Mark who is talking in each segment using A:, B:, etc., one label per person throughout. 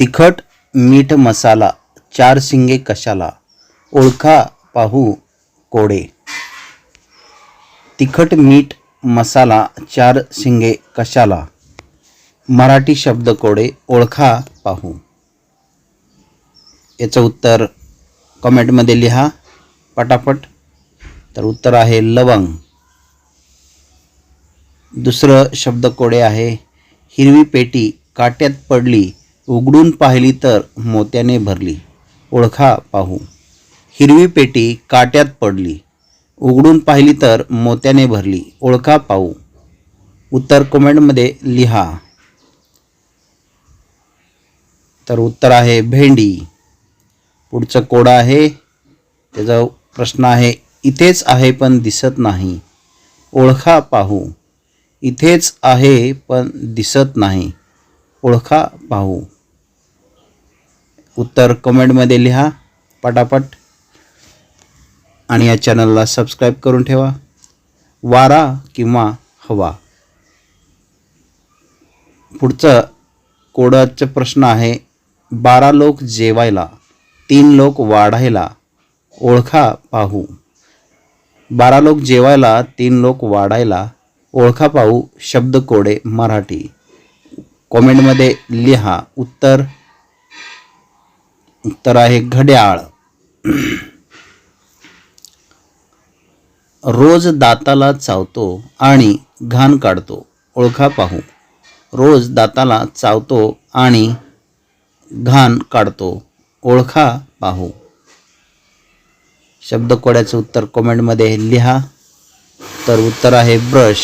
A: तिखट मीठ मसाला चार शिंगे कशाला? ओळखा पाहू कोडे. तिखट मीठ मसाला चार शिंगे कशाला? मराठी शब्द कोडे ओळखा पाहू. याचं उत्तर कमेंटमध्ये लिहा. पटापट. तर उत्तर आहे लवंग. दुसरं शब्द कोडे आहे हिरवी पेटी काट्यात पडली उघडून पाहिली तर मोत्याने भरली. ओळखा पाहू. हिरवी पेटी काट्यात पडली. उघडून पाहिली तर मोत्याने भरली. ओळखा पाहू. उत्तर कमेंटमध्ये लिहा. तर उत्तर आहे भेंडी. पुढचं कोडं आहे. त्याचा प्रश्न आहे इथेच आहे पण दिसत नाही. ओळखा पाहू. इथेच आहे पण दिसत नाही. ओळखा पाहू. उत्तर कमेंटमध्ये लिहा. पटापट. आणि या चॅनलला सबस्क्राईब करून ठेवा. वारा किंवा हवा. पुढचं कोडाचं प्रश्न आहे बारा लोक जेवायला तीन लोक वाढायला ओळखा पाहू. बारा लोक जेवायला तीन लोक वाढायला ओळखा पाहू शब्द कोडे मराठी. कॉमेंटमध्ये लिहा उत्तर उत्तर आहे घड्याळ. रोज दाताला चावतो आणि घाण काढतो. ओळखा पाहू. रोज दाताला चावतो आणि घाण काढतो. ओळखा पाहू. शब्दकोड्याचं उत्तर कॉमेंटमध्ये लिहा. तर उत्तर आहे ब्रश.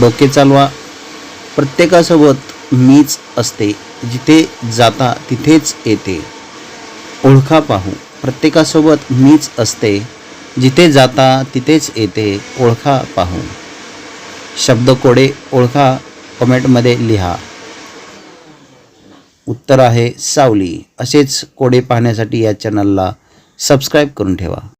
A: डोके चालवा. प्रत्येकासोबत मीच असते जिथे जाता तिथेच येते. ओळखा पाहू प्रत्येकासोबत मीच असते जिथे जाता तिथेच येते ओळखा पाहू. शब्दकोडे ओळखा कमेंटमध्ये लिहा. उत्तर आहे सावली. असेच कोडे पाहण्यासाठी या चॅनलला सबस्क्राईब करून ठेवा.